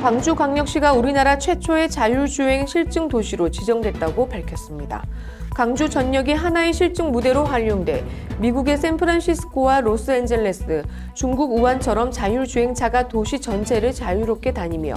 광주광역시가 우리나라 최초의 자율주행 실증 도시로 지정됐다고 밝혔습니다. 광주 전역이 하나의 실증 무대로 활용돼 미국의 샌프란시스코와 로스앤젤레스, 중국 우한처럼 자율주행차가 도시 전체를 자유롭게 다니며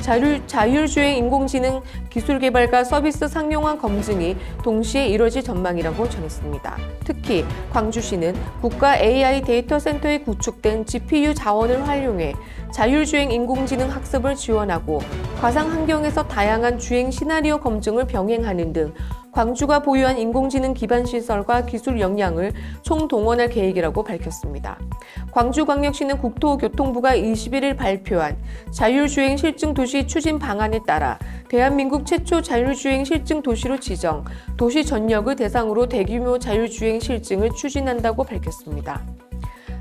자율, 자율주행 인공지능 기술 개발과 서비스 상용화 검증이 동시에 이뤄질 전망이라고 전했습니다. 특히 광주시는 국가 AI 데이터 센터에 구축된 GPU 자원을 활용해 자율주행 인공지능 학습을 지원하고 가상 환경에서 다양한 주행 시나리오 검증을 병행하는 등 광주가 보유한 인공지능 기반 시설과 기술 역량을 총동원할 계획이라고 밝혔습니다. 광주광역시는 국토교통부가 21일 발표한 자율주행 실증 도시 추진 방안에 따라 대한민국 최초 자율주행 실증 도시로 지정, 도시 전역을 대상으로 대규모 자율주행 실증을 추진한다고 밝혔습니다.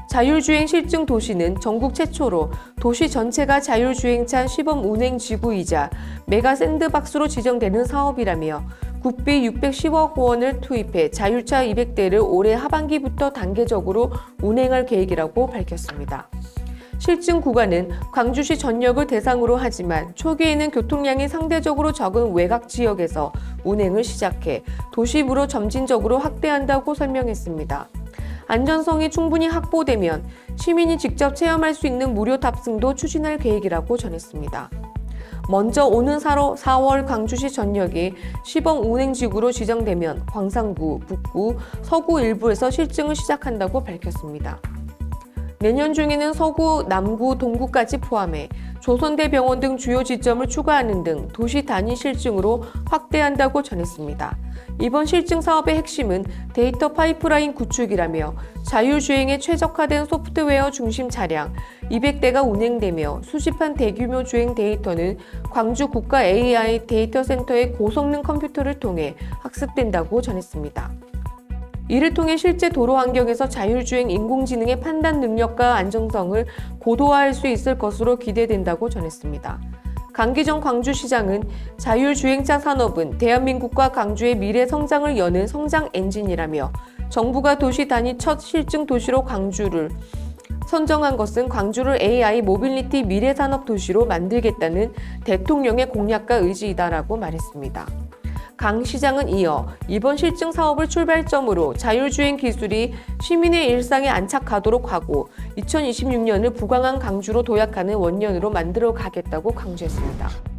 자율주행 실증 도시는 전국 최초로 도시 전체가 자율주행차 시범 운행 지구이자 메가 샌드박스로 지정되는 사업이라며 국비 610억 원을 투입해 자율차 200대를 올해 하반기부터 단계적으로 운행할 계획이라고 밝혔습니다. 실증 구간은 광주시 전역을 대상으로 하지만 초기에는 교통량이 상대적으로 적은 외곽 지역에서 운행을 시작해 도시부로 점진적으로 확대한다고 설명했습니다. 안전성이 충분히 확보되면 시민이 직접 체험할 수 있는 무료 탑승도 추진할 계획이라고 전했습니다. 먼저 오는 4월 광주시 전역이 시범 운행지구로 지정되면 광산구, 북구, 서구 일부에서 실증을 시작한다고 밝혔습니다. 내년 중에는 서구, 남구, 동구까지 포함해 조선대병원 등 주요 지점을 추가하는 등 도시 단위 실증으로 확대한다고 전했습니다. 이번 실증 사업의 핵심은 데이터 파이프라인 구축이라며 자율주행에 최적화된 소프트웨어 중심 차량 200대가 운행되며 수집한 대규모 주행 데이터는 광주 국가 AI 데이터 센터의 고성능 컴퓨터를 통해 학습된다고 전했습니다. 이를 통해 실제 도로 환경에서 자율주행 인공지능의 판단 능력과 안정성을 고도화할 수 있을 것으로 기대된다고 전했습니다. 강기정 광주시장은 자율주행차 산업은 대한민국과 광주의 미래 성장을 여는 성장 엔진이라며 정부가 도시 단위 첫 실증 도시로 광주를 선정한 것은 광주를 AI 모빌리티 미래 산업 도시로 만들겠다는 대통령의 공약과 의지이다라고 말했습니다. 강 시장은 이어 이번 실증 사업을 출발점으로 자율주행 기술이 시민의 일상에 안착하도록 하고 2026년을 부강한 강주로 도약하는 원년으로 만들어 가겠다고 강조했습니다.